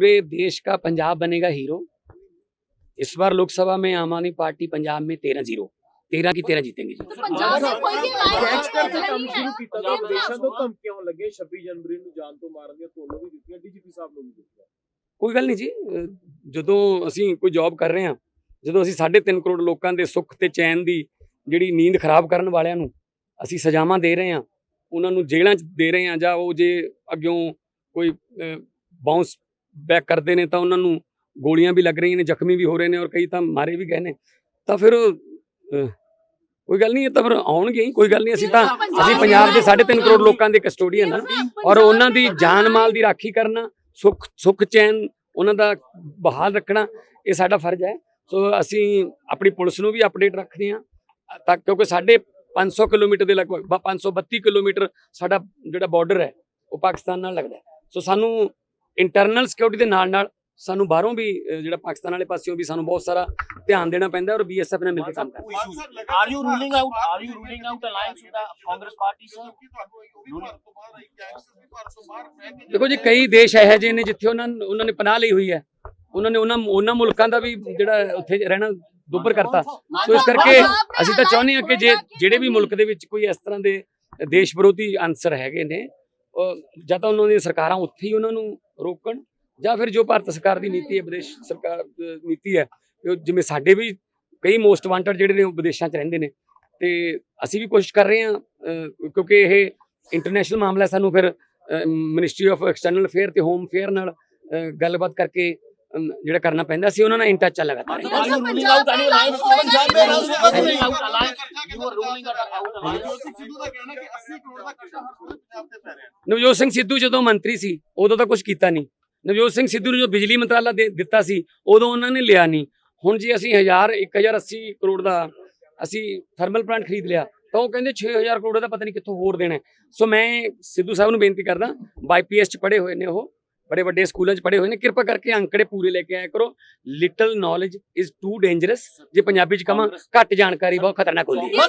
पूरे देश का पंजाब बनेगा हीरो इस बार लोकसभा में आम आदमी पार्टी पंजाब में तेरह जीरो तेरह की तेरह जीतेंगे जी तो पंजाब में कोई भी लाइन ਗੈਂਗਸਟਰ नहीं ਕੰਮ है ਸ਼ੁਰੂ ਕੀਤਾ ਪੰਜਾਬ ਤੇ ਵਿਦੇਸ਼ਾਂ ਤੋਂ ਨੂੰ- ਧਮਕੀਆਂ ਆਉਣ ਲੱਗੇ 26 ਜਨਵਰੀ ਨੂੰ ਜਾਨ ਤੋਂ ਮਾਰਨ ਦੀਆਂ ਤੁਹਾਨੂੰ ਵੀ ਦਿੱਤੀਆਂ ਡੀਜੀਪੀ ਸਾਹਿਬ ਨੂੰ ਵੀ ਦਿੱਤੀਆਂ ਕੋਈ ਗੱਲ ਨਹੀਂ ਜੀ ਅਹ ਜਦੋਂ ਅਸੀਂ ਕੋਈ ਜੌਬ ਕਰ ਰਹੇ ਹਾਂ ਜਦੋਂ ਅਸੀਂ 3.5 ਕਰੋੜ ਲੋਕਾਂ ਦੇ ਸੁੱਖ ਤੇ ਚੈਨ ਦੀ ਜਿਹੜੀ ਨੀਂਦ ਖਰਾਬ ਕਰਨ ਵਾਲਿਆਂ ਨੂੰ ਅਸੀਂ ਸਜ਼ਾਵਾਂ ਦੇ ਰਹੇ ਹਾਂ ਉਹਨਾਂ ਨੂੰ ਜੇਲ੍ਹਾਂ 'ਚ ਦੇ ਰਹੇ ਹਾਂ ਜਾਂ ਉਹ ਜੇ ਅੱਗਿਓਂ ਕੋਈ ਬਾਉਂਸ ਬੈਕ ਕਰਦੇ ਨੇ ਤਾਂ ਉਹਨਾਂ ਨੂੰ ਗੋਲੀਆਂ ਵੀ ਲੱਗ ਰਹੀਆਂ ਨੇ ਜ਼ਖਮੀ ਵੀ ਹੋ ਰਹੇ ਨੇ ਔਰ ਕਈ ਤਾਂ ਮਾਰੇ ਵੀ ਗਏ ਨੇ। ਤਾਂ ਫਿਰ ਕੋਈ ਗੱਲ ਨਹੀਂ ਇਹ ਤਾਂ ਫਿਰ ਆਉਣਗੇ ਹੀ ਕੋਈ ਗੱਲ ਨਹੀਂ ਅਸੀਂ ਤਾਂ ਅਸੀਂ ਪੰਜਾਬ ਦੇ 3.5 ਕਰੋੜ ਲੋਕਾਂ ਦੇ ਕਸਟੋਡੀਅਨ ਹਾਂ। ਔਰ ਉਹਨਾਂ ਦੀ ਜਾਨ ਮਾਲ ਦੀ ਰਾਖੀ ਕਰਨਾ ਸੁੱਖ ਸੁੱਖ ਚੈਨ ਉਹਨਾਂ ਦਾ ਬਹਾਲ ਰੱਖਣਾ ਇਹ ਸਾਡਾ ਫਰਜ਼ ਹੈ। ਸੋ ਅਸੀਂ ਆਪਣੀ ਪੁਲਿਸ ਨੂੰ ਵੀ ਅਪਡੇਟ ਰੱਖਦੇ ਹਾਂ ਤਾਂ ਕਿਉਂਕਿ ਸਾਡੇ 500 ਕਿਲੋਮੀਟਰ ਦੇ ਲਗਭਗ ਬ- 532 ਕਿਲੋਮੀਟਰ ਸਾਡਾ ਜਿਹੜਾ ਬਾਰਡਰ ਹੈ ਉਹ ਪਾਕਿਸਤਾਨ ਨਾਲ ਲੱਗਦਾ ਸੋ ਸਾਨੂੰ ਇੰਟਰਨਲ ਸਿਕਿਉਰਿਟੀ ਦੇ ਨਾਲ ਨਾਲ ਸਾਨੂੰ ਬਾਹਰੋਂ ਵੀ ਜਿਹੜਾ ਪਾਕਿਸਤਾਨ ਵਾਲੇ ਪਾਸਿਓਂ ਵੀ ਸਾਨੂੰ ਬਹੁਤ ਸਾਰਾ ਧਿਆਨ ਦੇਣਾ ਪੈਂਦਾ ਔਰ ਬੀਐਸਐਫ ਨਾਲ ਮਿਲ ਕੇ ਕੰਮ Are you ruling out? Are you ruling out alliance with the Congress party, sir? ਦੇਖੋ ਜੀ ਕਈ ਦੇਸ਼ ਇਹੋ ਜਿਹੇ ਨੇ ਜਿੱਥੇ ਉਹਨਾਂ ਉਹਨਾਂ ਨੇ ਪਨਾਹ ਲਈ ਹੋਈ ਹੈ ਉਹਨਾਂ ਨੇ ਉਹਨਾਂ ਉਹਨਾਂ ਮੁਲਕਾਂ ਦਾ ਵੀ ਜਿਹੜਾ ਉੱਥੇ ਰਹਿਣਾ ਦੁੱਬਰ ਕਰਤਾ ਸੋ ਇਸ ਕਰਕੇ ਅਸੀਂ ਤਾਂ ਚਾਹੁੰਦੇ ਹਾਂ ਕਿ ਜੇ ਜਿਹੜੇ ਵੀ ਮੁਲਕ ਦੇ ਵਿੱਚ ਕੋਈ ਇਸ ਤਰ੍ਹਾਂ ਦੇ ਦੇਸ਼ ਵਿਰੋਧੀ ਅਨਸਰ ਹੈਗੇ ਨੇ ਉਹ ਜਾਂ ਤਾਂ ਉਹਨਾਂ ਦੀਆਂ ਸਰਕਾਰਾਂ ਉੱਥੇ ਹੀ ਉਹਨਾਂ ਨੂੰ ਰੋਕਣ ਜਾਂ ਫਿਰ ਜੋ ਭਾਰਤ ਸਰਕਾਰ ਦੀ ਨੀਤੀ ਹੈ ਵਿਦੇਸ਼ ਸਰਕਾਰ ਨੀਤੀ ਹੈ ਜਿਵੇਂ ਸਾਡੇ ਵੀ ਕਈ ਮੋਸਟ ਵਾਂਟਡ ਜਿਹੜੇ ਨੇ ਉਹ ਵਿਦੇਸ਼ਾਂ 'ਚ ਰਹਿੰਦੇ ਨੇ ਤੇ ਅਸੀਂ ਵੀ ਕੋਸ਼ਿਸ਼ ਕਰ ਰਹੇ ਹਾਂ ਕਿਉਂਕਿ ਇਹ ਇੰਟਰਨੈਸ਼ਨਲ ਮਾਮਲਾ ਸਾਨੂੰ ਫਿਰ ਮਿਨਿਸਟਰੀ ਆਫ ਐਕਸਟਰਨਲ ਅਫੇਅਰ ਤੇ ਹੋਮ ਅਫੇਅਰ ਨਾਲ ਗੱਲਬਾਤ ਕਰਕੇ ਜਿਹੜਾ ਕਰਨਾ ਪੈਂਦਾ ਸੀ ਉਹਨਾਂ ਨਾਲ ਇਨ ਟੱਚ ਲਗਾਤਾਰ ਨਵਜੋਤ ਸਿੰਘ ਸਿੱਧੂ ਜਦੋਂ ਮੰਤਰੀ ਸੀ ਉਦੋਂ ਤਾਂ ਕੁਝ ਕੀਤਾ ਨਹੀਂ। ਨਵਜੋਤ ਸਿੰਘ ਸਿੱਧੂ ਨੂੰ ਜੋ ਬਿਜਲੀ ਮੰਤਰਾਲਾ ਦੇ ਦਿੱਤਾ ਸੀ ਉਦੋਂ ਉਹਨਾਂ ਨੇ ਲਿਆ ਨਹੀਂ। ਹੁਣ ਜੇ ਅਸੀਂ 1000 1080 ਕਰੋੜ ਦਾ ਅਸੀਂ ਥਰਮਲ ਪਲਾਂਟ ਖਰੀਦ ਲਿਆ ਤਾਂ ਉਹ ਕਹਿੰਦੇ 6000 ਕਰੋੜ ਦਾ ਪਤਾ ਨਹੀਂ ਕਿੱਥੋਂ ਹੋਰ ਦੇਣਾ। ਸੋ ਮੈਂ ਸਿੱਧੂ ਸਾਹਿਬ ਨੂੰ ਬੇਨਤੀ ਕਰਦਾ ਬਾਈਪੀਐਸ ਚ ਪੜ੍ਹੇ ਹੋਏ ਨੇ ਉਹ ਬੜੇ ਵੱਡੇ ਸਕੂਲਾਂ ਚ ਪੜ੍ਹੇ ਹੋਏ ਨੇ ਕਿਰਪਾ ਕਰਕੇ ਅੰਕੜੇ ਪੂਰੇ ਲੈ ਕੇ ਆਇਆ ਕਰੋ। Little knowledge is too dangerous ਜੇ ਪੰਜਾਬੀ ਚ ਕਹਾਂ ਘੱਟ ਜਾਣਕਾਰੀ ਬਹੁਤ ਖਤਰਨਾਕ ਹੁੰਦੀ ਹੈ.